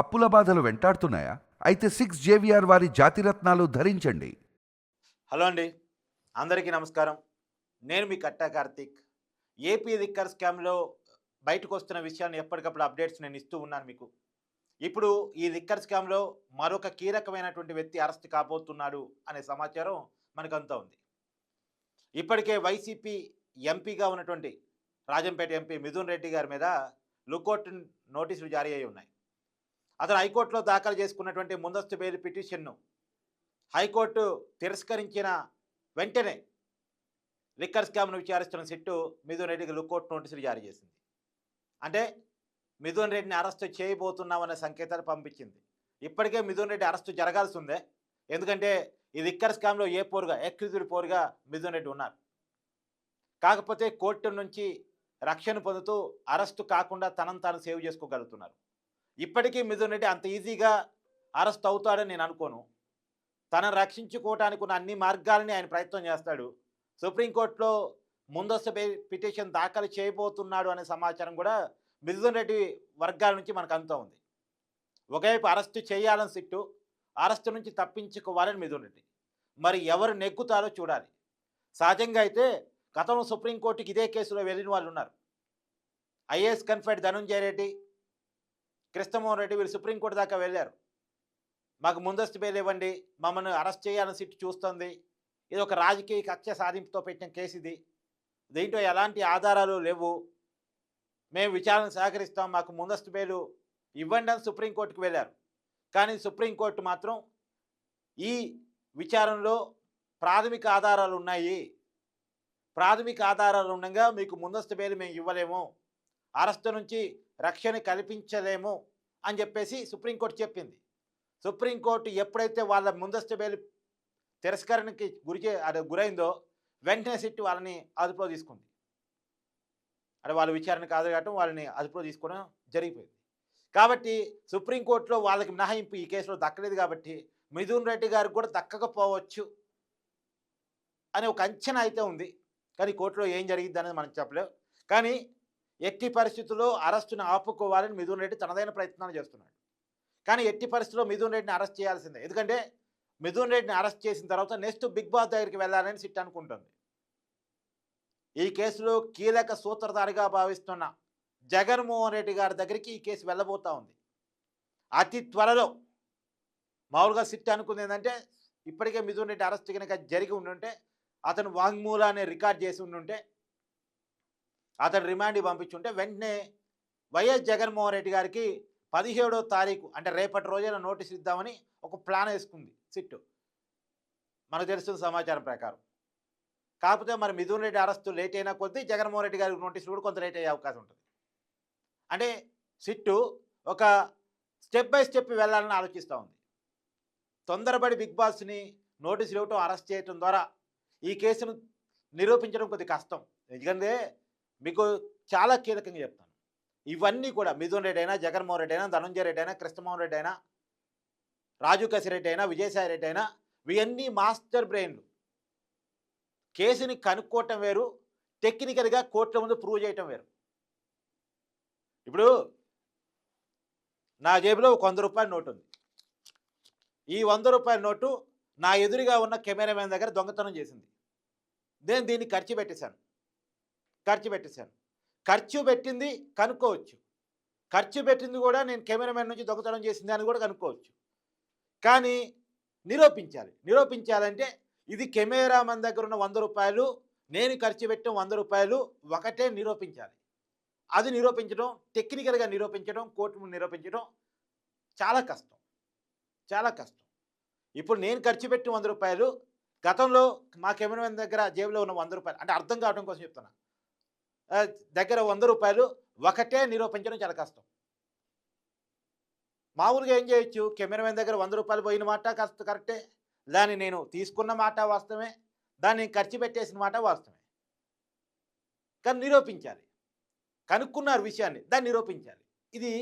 అప్పుల బాధలు వెంటాడుతున్నాయా? అయితే సిక్స్ జేవిఆర్ వారి జాతిరత్నాలు ధరించండి. హలో అండి. అందరికీ నమస్కారం. నేను మీ కట్టా కార్తీక్. ఏపీ రిక్కర్ స్కామ్లో బయటకు వస్తున్న విషయాన్ని ఎప్పటికప్పుడు అప్డేట్స్ నేను ఇస్తూ ఉన్నాను మీకు. ఇప్పుడు ఈ రిక్కర్ స్కామ్లో మరొక కీలకమైనటువంటి వ్యక్తి అరెస్ట్ కాబోతున్నాడు అనే సమాచారం మనకంతా ఉంది. ఇప్పటికే వైసీపీ ఎంపీగా ఉన్నటువంటి రాజంపేట ఎంపీ మిథున్ రెడ్డి గారి మీద లుకౌట్ నోటీసులు జారీ అయి ఉన్నాయి. అతను హైకోర్టులో దాఖలు చేసుకున్నటువంటి ముందస్తు బెయిల్ పిటిషన్ను హైకోర్టు తిరస్కరించిన వెంటనే లిక్కర్ స్కామ్ను విచారిస్తున్న సిట్టు మిథున్ రెడ్డికి లుకౌట్ నోటీసులు జారీ చేసింది. అంటే మిథున్ రెడ్డిని అరెస్టు చేయబోతున్నామనే సంకేతాలు పంపించింది. ఇప్పటికే మిథున్ రెడ్డి అరెస్టు జరగాల్సి ఉందే ఎందుకంటే ఈ లిక్కర్ స్కామ్లో ఏ పోరుగా ఎక్విజ్డ్ పోరుగా మిథున్ రెడ్డి ఉన్నారు. కాకపోతే కోర్టు నుంచి రక్షణ పొందుతూ అరెస్టు కాకుండా తనను తాను సేవ్ చేసుకోగలుగుతున్నారు. ఇప్పటికీ మిథున్ రెడ్డి అంత ఈజీగా అరెస్ట్ అవుతాడని నేను అనుకోను. తనను రక్షించుకోవటానికి ఉన్న అన్ని మార్గాలని ఆయన ప్రయత్నం చేస్తాడు. సుప్రీంకోర్టులో ముందస్తు పిటిషన్ దాఖలు చేయబోతున్నాడు అనే సమాచారం కూడా మిథున్ రెడ్డి వర్గాల నుంచి మనకు అంతా ఉంది. ఒకవైపు అరెస్టు చేయాలని సిట్టు అరెస్టు నుంచి తప్పించుకోవాలని మిథున్ రెడ్డి. మరి ఎవరు నెగ్గుతారో చూడాలి. సహజంగా అయితే గతంలో సుప్రీంకోర్టుకి ఇదే కేసులో వెళ్ళిన వాళ్ళు ఉన్నారు. ఐఏఎస్ కన్ఫైడ్ ధనుంజయ రెడ్డి కృష్ణమోహన్ రెడ్డి వీళ్ళు సుప్రీంకోర్టు దాకా వెళ్ళారు. మాకు ముందస్తు బెయిల్ ఇవ్వండి. మమ్మల్ని అరెస్ట్ చేయాలని సిట్టు చూస్తుంది. ఇది ఒక రాజకీయ కక్ష సాధింపుతో పెట్టిన కేసు ఇది. దీంట్లో ఎలాంటి ఆధారాలు లేవు. మేము విచారణ సహకరిస్తాం. మాకు ముందస్తు బెయిలు ఇవ్వండి అని సుప్రీంకోర్టుకు వెళ్ళారు. కానీ సుప్రీంకోర్టు మాత్రం ఈ విచారణలో ప్రాథమిక ఆధారాలు ఉన్నాయి. ప్రాథమిక ఆధారాలు ఉండగా మీకు ముందస్తు బెయిల్ మేము ఇవ్వలేము. అరెస్టు నుంచి రక్షణ కల్పించలేము అని చెప్పేసి సుప్రీంకోర్టు చెప్పింది. సుప్రీంకోర్టు ఎప్పుడైతే వాళ్ళ ముందస్తు బెయిల్ తిరస్కరణకి గురి చే అది గురైందో వెంటనే సిట్టు వాళ్ళని అదుపులో తీసుకుంది. అంటే వాళ్ళ విచారణకు హాజరుకావటం వాళ్ళని అదుపులో తీసుకోవడం జరిగిపోయింది. కాబట్టి సుప్రీంకోర్టులో వాళ్ళకి మినహాయింపు ఈ కేసులో దక్కలేదు కాబట్టి మిథున్ రెడ్డి గారికి కూడా దక్కకపోవచ్చు అనే ఒక అంచనా అయితే ఉంది. కానీ కోర్టులో ఏం జరిగింది అనేది మనం చెప్పలేం. కానీ ఎట్టి పరిస్థితుల్లో అరెస్టును ఆపుకోవాలని మిథున్ రెడ్డి తనదైన ప్రయత్నాలు చేస్తున్నాడు. కానీ ఎట్టి పరిస్థితుల్లో మిథున్ రెడ్డిని అరెస్ట్ చేయాల్సిందే. ఎందుకంటే మిథున్ రెడ్డిని అరెస్ట్ చేసిన తర్వాత నెక్స్ట్ బిగ్ బాస్ దగ్గరికి వెళ్ళాలని సిట్ అనుకుంటుంది. ఈ కేసులో కీలక సూత్రధారిగా భావిస్తున్న జగన్మోహన్ రెడ్డి గారి దగ్గరికి ఈ కేసు వెళ్ళబోతా ఉంది. అతి త్వరలో మామూలుగా సిట్ అనుకుంది ఏంటంటే ఇప్పటికే మిథున్ రెడ్డి అరెస్ట్ కనుక జరిగి ఉండుంటే అతను వాంగ్మూలాన్ని రికార్డ్ చేసి ఉండుంటే అతడు రిమాండ్ పంపించుంటే వెంటనే వైఎస్ జగన్మోహన్ రెడ్డి గారికి పదిహేడో తారీఖు అంటే రేపటి రోజున నోటీస్ ఇద్దామని ఒక ప్లాన్ వేసుకుంది సిట్టు. మనకు తెలుస్తున్న సమాచారం ప్రకారం. కాకపోతే మరి మిథున్ రెడ్డి అరెస్టు లేట్ అయినా కొద్దీ జగన్మోహన్ రెడ్డి గారికి నోటీసులు కూడా కొంత లేట్ అయ్యే అవకాశం ఉంటుంది. అంటే సిట్టు ఒక స్టెప్ బై స్టెప్ వెళ్ళాలని ఆలోచిస్తూ ఉంది. తొందరపడి బిగ్ బాస్ని నోటీసులు ఇవ్వటం అరెస్ట్ చేయటం ద్వారా ఈ కేసును నిరూపించడం కొద్ది కష్టం. ఎందుకంటే మీకు చాలా కీలకంగా చెప్తాను. ఇవన్నీ కూడా మిథున్ రెడ్డి అయినా జగన్మోహన్ రెడ్డి అయినా ధనంజయ రెడ్డి అయినా కృష్ణమోహన్ రెడ్డి అయినా రాజు కసిరెడ్డి అయినా విజయసాయి రెడ్డి అయినా ఇవన్నీ మాస్టర్ బ్రెయిన్లు. కేసుని కనుక్కోవటం వేరు టెక్నికల్గా కోర్టుల ముందు ప్రూవ్ చేయటం వేరు. ఇప్పుడు నా జేబులో ఒక వంద రూపాయల నోటు ఉంది ఈ వంద రూపాయల నోటు నా ఎదురుగా ఉన్న కెమెరామెన్ దగ్గర దొంగతనం చేసింది. నేను దీన్ని ఖర్చు పెట్టేశాను. ఖర్చు పెట్టేశాను. ఖర్చు పెట్టింది కనుక్కోవచ్చు. ఖర్చు పెట్టింది కూడా నేను కెమెరామెన్ నుంచి దొంగతనం చేసింది అని కూడా కనుక్కోవచ్చు. కానీ నిరూపించాలి. నిరూపించాలంటే ఇది కెమెరామెన్ దగ్గర ఉన్న వంద రూపాయలు నేను ఖర్చు పెట్టిన వంద రూపాయలు ఒకటే నిరూపించాలి. అది నిరూపించడం టెక్నికల్గా నిరూపించడం కోర్టు ముందు నిరూపించడం చాలా కష్టం. చాలా కష్టం. ఇప్పుడు నేను ఖర్చు పెట్టిన వంద రూపాయలు గతంలో మా కెమెరామెన్ దగ్గర జేబులో ఉన్న వంద రూపాయలు అంటే అర్థం కావడం కోసం చెప్తున్నా. దగ్గర వంద రూపాయలు ఒకటే నిరూపించడం చాలా కష్టం. మామూలుగా ఏం చేయొచ్చు? కెమెరామెన్ దగ్గర వంద రూపాయలు పోయిన మాట కష్ట కరెక్టే. దాన్ని నేను తీసుకున్న మాట వాస్తవమే. దాన్ని ఖర్చు పెట్టేసిన మాట వాస్తవమే. కానీ నిరూపించాలి. కనుక్కున్నారు విషయాన్ని దాన్ని నిరూపించాలి. ఇది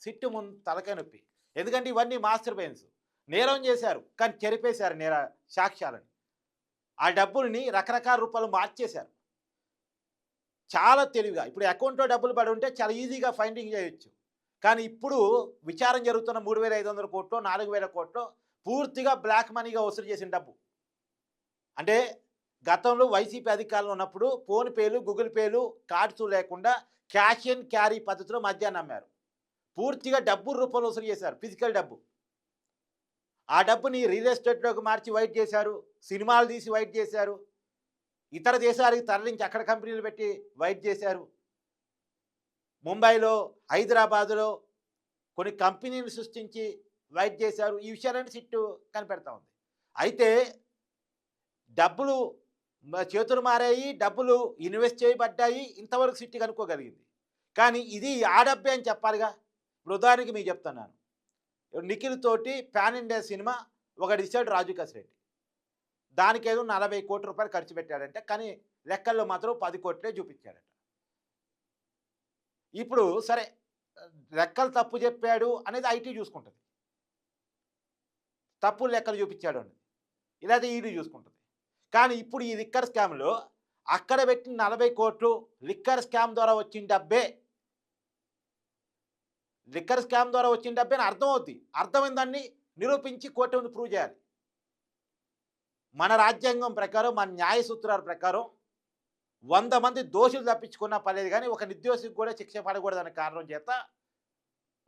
సిట్టు ముందు తలకాయ నొప్పి. ఎందుకంటే ఇవన్నీ మాస్టర్ పెయిన్స్. నేరం చేశారు కానీ చెరిపేశారు నేర సాక్ష్యాలని. ఆ డబ్బుల్ని రకరకాల రూపాయలు మార్చేశారు. చాలా తెలివిగా. ఇప్పుడు అకౌంట్లో డబ్బులు పడి ఉంటే చాలా ఈజీగా ఫైండింగ్ చేయొచ్చు. కానీ ఇప్పుడు విచారం జరుగుతున్న మూడు వేల ఐదు వందల కోట్లు నాలుగు వేల కోట్లు పూర్తిగా బ్లాక్ మనీగా వసూలు చేసిన డబ్బు. అంటే గతంలో వైసీపీ అధికారంలో ఉన్నప్పుడు ఫోన్పేలు గూగుల్ పేలు కార్డ్స్ లేకుండా క్యాష్ అండ్ క్యారీ పద్ధతిలో మద్యాన్ని అమ్మారు. పూర్తిగా డబ్బు రూపంలో వసూలు చేశారు ఫిజికల్ డబ్బు. ఆ డబ్బుని రియల్ ఎస్టేట్లోకి మార్చి వైట్ చేశారు సినిమాలు తీసి వైట్ చేశారు ఇతర దేశాలకు తరలించి అక్కడ కంపెనీలు పెట్టి వైట్ చేశారు. ముంబైలో హైదరాబాదులో కొన్ని కంపెనీలు సృష్టించి వైట్ చేశారు. ఈ విషయాలన్నీ సిట్టు కనిపెడతా ఉంది. అయితే డబ్బులు చేతులు మారాయి డబ్బులు ఇన్వెస్ట్ చేయబడ్డాయి ఇంతవరకు సిట్టి కనుక్కోగలిగింది. కానీ ఇది ఆ డబ్బే అని చెప్పాలిగా. ఇప్పుడు ఉదాహరణకి మీకు చెప్తున్నాను. నిఖిల్ తోటి ప్యాన్ ఇండియా సినిమా ఒక డిసైడ్ రాజు కసిరెడ్డి. దానికేదో నలభై కోట్ల రూపాయలు ఖర్చు పెట్టాడంటే కానీ లెక్కల్లో మాత్రం పది కోట్లే చూపించాడట. ఇప్పుడు సరే లెక్కలు తప్పు చెప్పాడు అనేది ఐటీ చూసుకుంటుంది. తప్పు లెక్కలు చూపించాడు అనేది ఇలాగే ఈడీ చూసుకుంటుంది. కానీ ఇప్పుడు ఈ లిక్కర్ స్కామ్లో అక్కడ పెట్టిన నలభై కోట్లు లిక్కర్ స్కామ్ ద్వారా వచ్చిన డబ్బే లిక్కర్ స్కామ్ ద్వారా వచ్చిన డబ్బే అని అర్థమవుద్ది. అర్థమైన దాన్ని నిరూపించి కోర్టు ప్రూవ్ చేయాలి. మన రాజ్యాంగం ప్రకారం మన న్యాయ సూత్రాల ప్రకారం వంద మంది దోషులు తప్పించుకున్నా పర్లేదు కానీ ఒక నిర్దోషికి కూడా శిక్ష పడకూడదనే కారణం చేత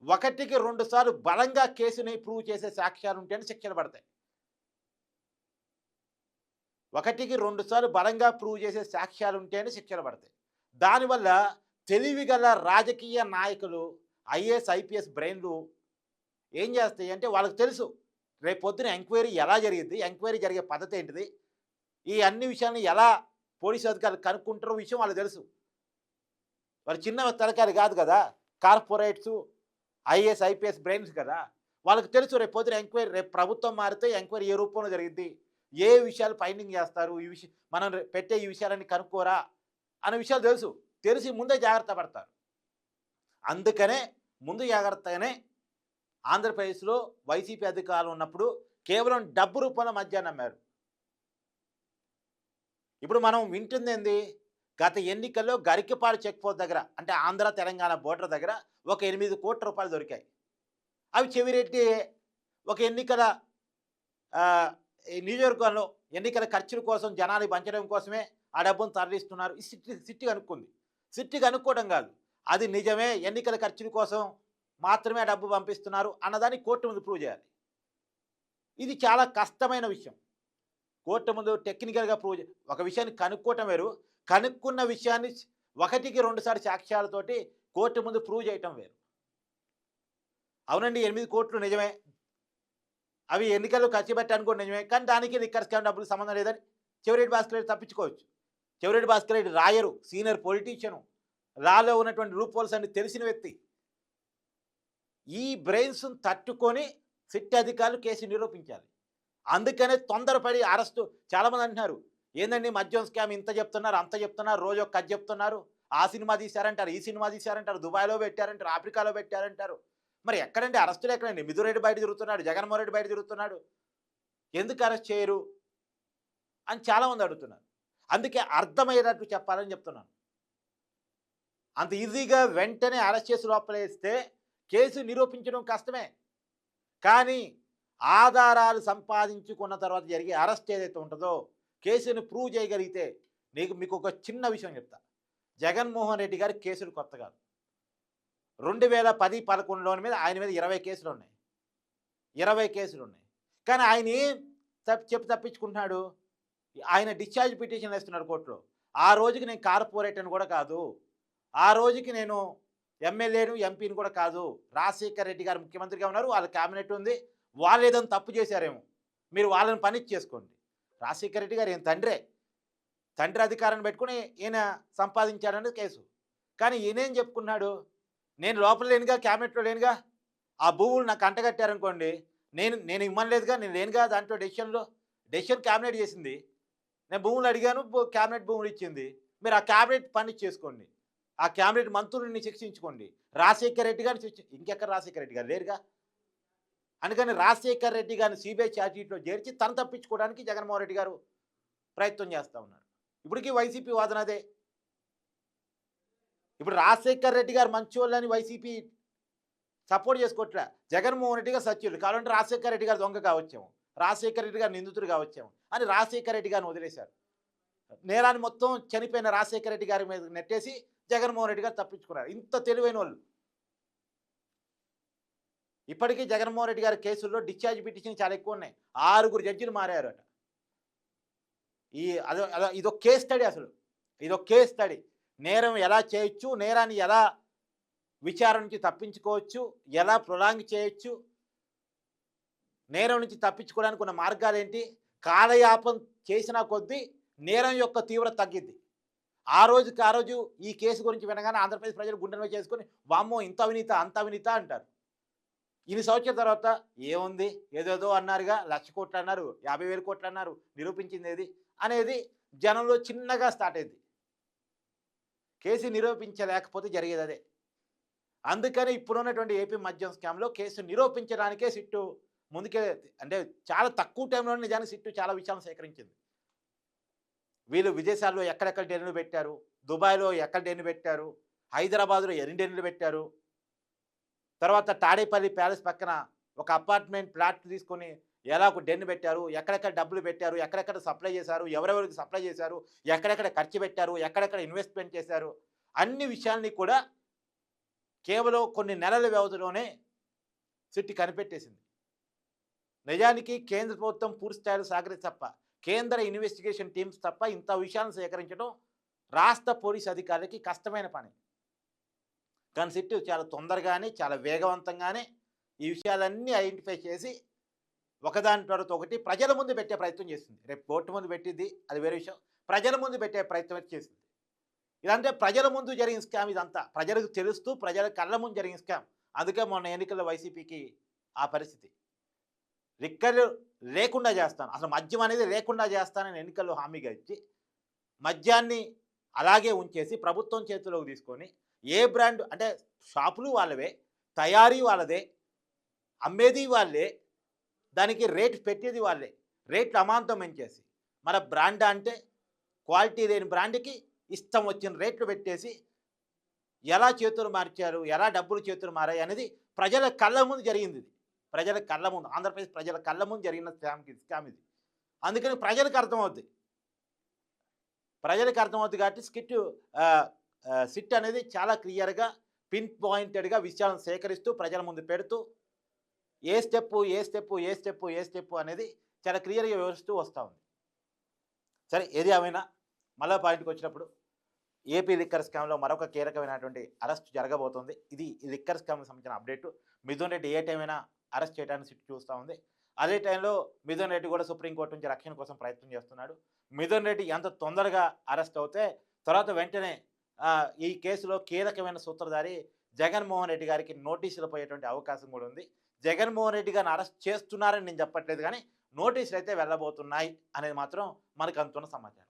ఒకటికి రెండు సార్లు బలంగా కేసుని ప్రూవ్ చేసే సాక్ష్యాలు ఉంటేనే శిక్షలు పడతాయి. ఒకటికి రెండు సార్లు బలంగా ప్రూవ్ చేసే సాక్ష్యాలు ఉంటేనే శిక్షలు పడతాయి. దానివల్ల తెలివిగల రాజకీయ నాయకులు ఐఏఎస్ ఐపీఎస్ బ్రెయిన్లు ఏం చేస్తాయి అంటే వాళ్ళకి తెలుసు రేపొద్దున ఎంక్వైరీ ఎలా జరిగింది ఎంక్వైరీ జరిగే పద్ధతి ఏంటిది? ఈ అన్ని విషయాన్ని ఎలా పోలీసు అధికారులు కనుక్కుంటారో విషయం వాళ్ళకి తెలుసు. వాళ్ళు చిన్న తరకాలు కాదు కదా? కార్పొరేట్స్ ఐఏఎస్ ఐపీఎస్ బ్రెయిన్స్ కదా? వాళ్ళకి తెలుసు రేపు పొద్దున ఎంక్వైరీ రేపు ప్రభుత్వం మారితే ఎంక్వైరీ ఏ రూపంలో జరిగింది ఏ విషయాలు ఫైండింగ్ చేస్తారు? ఈ విషయం మనం పెట్టే ఈ విషయాలన్నీ కనుక్కోరా? అనే విషయాలు తెలుసు. తెలిసి ముందే జాగ్రత్త పడతారు. అందుకనే ముందు జాగ్రత్తగానే ఆంధ్రప్రదేశ్లో వైసీపీ అధికారులు ఉన్నప్పుడు కేవలం డబ్బు రూపంలో మధ్యాహ్నం అమ్మారు. ఇప్పుడు మనం వింటుంది ఏంది? గత ఎన్నికల్లో గరికపాడు చెక్ పోస్ట్ దగ్గర అంటే ఆంధ్ర తెలంగాణ బోర్డర్ దగ్గర ఒక ఎనిమిది కోట్ల రూపాయలు దొరికాయి. అవి చెవిరెడ్డి ఒక ఎన్నికల నియోజకవర్గంలో ఎన్నికల ఖర్చుల కోసం జనాలు పంచడం కోసమే ఆ డబ్బును తరలిస్తున్నారు. ఈ సిట్టి సిట్టి కనుక్కుంది. సిట్టి కనుక్కోవడం కాదు. అది నిజమే ఎన్నికల ఖర్చుల కోసం మాత్రమే ఆ డబ్బు పంపిస్తున్నారు అన్నదాన్ని కోర్టు ముందు ప్రూవ్ చేయాలి. ఇది చాలా కష్టమైన విషయం. కోర్టు ముందు టెక్నికల్గా ప్రూవ్ ఒక విషయాన్ని కనుక్కోవటం వేరు. కనుక్కున్న విషయాన్ని ఒకటికి రెండుసార్లు సాక్ష్యాలతోటి కోర్టు ముందు ప్రూవ్ చేయటం వేరు. అవునండి ఎనిమిది కోట్లు నిజమే. అవి ఎన్నికల్లో ఖర్చు పెట్టాను కూడా నిజమే. కానీ దానికి లిక్కర్ స్కామ్ డబ్బులు సంబంధం లేదని చెవిరెడ్డి భాస్కర్ రెడ్డి తప్పించుకోవచ్చు. చెవిరెడ్డి భాస్కర్ రెడ్డి రాయరు సీనియర్ పొలిటీషియను లాలో ఉన్నటువంటి రూప్ హోల్స్ అన్ని తెలిసిన వ్యక్తి. ఈ బ్రెయిన్స్ను తట్టుకొని సిట్ అధికారులు కేసు నిరూపించాలి. అందుకనే తొందరపడి అరెస్టు చాలామంది అంటున్నారు. ఏందండి మద్యం స్కామ్ ఇంత చెప్తున్నారు అంత చెప్తున్నారు రోజు ఒక కథ చెప్తున్నారు. ఆ సినిమా తీశారంటారు ఈ సినిమా తీశారంటారు దుబాయ్లో పెట్టారంటారు ఆఫ్రికాలో పెట్టారంటారు. మరి ఎక్కడండి అరెస్టులు ఎక్కడండి? మిథురెడ్డి బయట తిరుగుతున్నాడు జగన్మోహన్ రెడ్డి బయట తిరుగుతున్నాడు. ఎందుకు అరెస్ట్ చేయరు? అని చాలామంది అడుగుతున్నారు. అందుకే అర్థమయ్యేటట్టు చెప్పాలని చెప్తున్నాను. అంత ఈజీగా వెంటనే అరెస్ట్ చేసి లోపలేస్తే కేసు నిరూపించడం కష్టమే. కానీ ఆధారాలు సంపాదించుకున్న తర్వాత జరిగే అరెస్ట్ ఏదైతే ఉంటుందో కేసుని ప్రూవ్ చేయగలిగితే నీకు మీకు ఒక చిన్న విషయం చెప్తా. జగన్మోహన్ రెడ్డి గారి కేసులు కొత్త కాదు. రెండు వేల పది పదకొండులోని మీద ఆయన మీద ఇరవై కేసులు ఉన్నాయి. ఇరవై కేసులు ఉన్నాయి. కానీ ఆయన ఏం చెప్పి తప్పించుకుంటున్నాడు? ఆయన డిశ్చార్జ్ పిటిషన్ వేస్తున్నాడు కోర్టులో. ఆ రోజుకి నేను కార్పొరేట్ అని కూడా కాదు. ఆ రోజుకి నేను ఎమ్మెల్యేను ఎంపీని కూడా కాదు. రాజశేఖర్ రెడ్డి గారు ముఖ్యమంత్రిగా ఉన్నారు. వాళ్ళ క్యాబినెట్ ఉంది. వాళ్ళు ఏదైనా తప్పు చేశారేమో. మీరు వాళ్ళని పని చేసుకోండి. రాజశేఖర్ రెడ్డి గారు ఈయన తండ్రే. తండ్రి అధికారాన్ని పెట్టుకుని ఈయన సంపాదించాడని కేసు. కానీ ఈయనేం చెప్పుకున్నాడు నేను లోపల లేనుగా క్యాబినెట్లో లేనుగా? ఆ భూములు నాకు అంటగట్టారనుకోండి నేను నేను ఇమ్మనలేదుగా నేను లేనుగా దాంట్లో డెసిషన్లో? డెసిషన్ క్యాబినెట్ చేసింది. నేను భూములు అడిగాను క్యాబినెట్ భూములు ఇచ్చింది. మీరు ఆ క్యాబినెట్ పని చేసుకోండి. ఆ క్యాబినెట్ మంత్రులని శిక్షించుకోండి. రాజశేఖర్ రెడ్డి గారిని శిక్ష ఇంకెక్కడ రాజశేఖర్ రెడ్డి గారు? లేరుగా? అందుకని రాజశేఖర్ రెడ్డి గారిని సిబిఐ ఛార్జ్షీట్లో చేర్చి తను తప్పించుకోవడానికి జగన్మోహన్ రెడ్డి గారు ప్రయత్నం చేస్తూ ఉన్నారు. ఇప్పటికీ వైసీపీ వాదన అదే. ఇప్పుడు రాజశేఖర్ రెడ్డి గారు మంచోళ్ళని వైసీపీ సపోర్ట్ చేసుకోవట్లే. జగన్మోహన్ రెడ్డి గారు సత్యుడు కావాలంటే రాజశేఖర రెడ్డి గారు దొంగ కావచ్చాము. రాజశేఖర రెడ్డి గారు నిందితుడు కావచ్చాము. అని రాజశేఖర రెడ్డి గారిని వదిలేశారు. నేరాన్ని మొత్తం చనిపోయిన రాజశేఖర రెడ్డి గారి మీద నెట్టేసి జగన్మోహన్ రెడ్డి గారు తప్పించుకున్నారు. ఇంత తెలివైన వాళ్ళు ఇప్పటికీ జగన్మోహన్ రెడ్డి గారి కేసుల్లో డిశ్చార్జ్ పిటిషన్ చాలా ఎక్కువ ఉన్నాయి. ఆరుగురు జడ్జిలు మారారు అట ఈ అదో అదో ఇదొక కేస్ స్టడీ అసలు. ఇదొక కేస్ స్టడీ. నేరం ఎలా చేయొచ్చు నేరాన్ని ఎలా విచారణ నుంచి తప్పించుకోవచ్చు ఎలా ప్రొలాంగ్ చేయొచ్చు నేరం నుంచి తప్పించుకోవడానికి ఉన్న మార్గాలు ఏంటి కాలయాపం చేసిన కొద్దీ నేరం యొక్క తీవ్రత తగ్గిద్ది. ఆ రోజుకి ఆ రోజు ఈ కేసు గురించి వినగానే ఆంధ్రప్రదేశ్ ప్రజలు గుండెల చేసుకొని వామ్మో ఇంత అవినీత అంత అవినీత అంటారు. ఇన్ని సంవత్సరాల తర్వాత ఏముంది? ఏదేదో అన్నారుగా లక్ష కోట్లు అన్నారు యాభై వేల కోట్లు అన్నారు నిరూపించింది ఏది? అనేది జనంలో చిన్నగా స్టార్ట్ అయింది. కేసు నిరూపించలేకపోతే జరిగేది అదే. అందుకని ఇప్పుడున్నటువంటి ఏపీ మద్యం స్కామ్లో కేసు నిరూపించడానికే సిట్టు ముందుకే అంటే చాలా తక్కువ టైంలో నిజానికి సిట్టు చాలా విషయాలను సేకరించింది. వీళ్ళు విదేశాల్లో ఎక్కడెక్కడ డెన్నులు పెట్టారు? దుబాయ్లో ఎక్కడ డెన్ను పెట్టారు? హైదరాబాద్లో ఎన్ని డెన్నులు పెట్టారు? తర్వాత తాడేపల్లి ప్యాలెస్ పక్కన ఒక అపార్ట్మెంట్ ప్లాట్ తీసుకొని ఎలా ఒక డెన్ను పెట్టారు? ఎక్కడెక్కడ డబ్బులు పెట్టారు? ఎక్కడెక్కడ సప్లై చేశారు? ఎవరెవరికి సప్లై చేశారు? ఎక్కడెక్కడ ఖర్చు పెట్టారు? ఎక్కడెక్కడ ఇన్వెస్ట్మెంట్ చేశారు? అన్ని విషయాల్ని కూడా కేవలం కొన్ని నెలల వ్యవధిలోనే సిట్టి కనిపెట్టేసింది. నిజానికి కేంద్ర ప్రభుత్వం పూర్తి స్థాయిలో సాగరే తప్ప కేంద్ర ఇన్వెస్టిగేషన్ టీమ్స్ తప్ప ఇంత విషయాలను సేకరించడం రాష్ట్ర పోలీస్ అధికారులకి కష్టమైన పని. కానీ సిట్టు చాలా తొందరగానే చాలా వేగవంతంగానే ఈ విషయాలన్నీ ఐడెంటిఫై చేసి ఒకదాని తర్వాత ఒకటి ప్రజల ముందు పెట్టే ప్రయత్నం చేసింది. రేపు కోర్టు ముందు పెట్టింది అది వేరే విషయం. ప్రజల ముందు పెట్టే ప్రయత్నం చేసింది. ఇదంటే ప్రజల ముందు జరిగిన స్కామ్ ఇదంతా. ప్రజలకు తెలుస్తూ ప్రజల కళ్ళ ముందు జరిగిన స్కామ్. అందుకే మొన్న ఎన్నికల్లో వైసీపీకి ఆ పరిస్థితి. రిక్కర్లు లేకుండా చేస్తాను. అసలు మద్యం అనేది లేకుండా చేస్తానని ఎన్నికల్లో హామీగా ఇచ్చి మద్యాన్ని అలాగే ఉంచేసి ప్రభుత్వం చేతిలోకి తీసుకొని ఏ బ్రాండ్ అంటే షాపులు వాళ్ళవే తయారీ వాళ్ళదే అమ్మేది వాళ్ళే దానికి రేట్ పెట్టేది వాళ్ళే రేట్లు అమాంతం పెంచేసి మన బ్రాండ్ అంటే క్వాలిటీ లేని బ్రాండ్కి ఇష్టం వచ్చిన రేట్లు పెట్టేసి ఎలా చేతులు మార్చారు ఎలా డబ్బులు చేతులు మారాయి అనేది ప్రజల కళ్ళ ముందు జరిగింది ప్రజల కళ్ళ ముందు ఆంధ్రప్రదేశ్ ప్రజల కళ్ళ ముందు జరిగిన స్కామ్ స్కామ్ ఇది. అందుకని ప్రజలకు అర్థమవుద్ది. ప్రజలకు అర్థమవుతుంది కాబట్టి స్కిట్ సిట్ అనేది చాలా క్లియర్గా పిన్ పాయింటెడ్గా విషయాలను సేకరిస్తూ ప్రజల ముందు పెడుతూ a step a step a step a step అనేది చాలా క్లియర్గా వివరిస్తూ వస్తూ ఉంది. సరే ఏది ఏమైనా మళ్ళా పాయింట్కి వచ్చినప్పుడు ఏపీ లిక్కర్ స్కామ్లో మరొక కీలకమైనటువంటి అరెస్ట్ జరగబోతుంది. ఇది ఈ లిక్కర్ స్కామ్కి సంబంధించిన అప్డేట్. మిథున్ రెడ్డి ఏ టైమైనా అరెస్ట్ చేయడానికి సిట్ చూస్తూ ఉంది. అదే టైంలో మిథున్ రెడ్డి కూడా సుప్రీంకోర్టు నుంచి రక్షణ కోసం ప్రయత్నం చేస్తున్నాడు. మిథున్ రెడ్డి ఎంత తొందరగా అరెస్ట్ అవుతే తర్వాత వెంటనే ఈ కేసులో కీలకమైన సూత్రధారి జగన్మోహన్ రెడ్డి గారికి నోటీసులు పోయేటువంటి అవకాశం కూడా ఉంది. జగన్మోహన్ రెడ్డి గారిని అరెస్ట్ చేస్తున్నారని నేను చెప్పట్లేదు కానీ నోటీసులు అయితే వెళ్ళబోతున్నాయి అనేది మాత్రం మనకు అందుతున్న సమాచారం.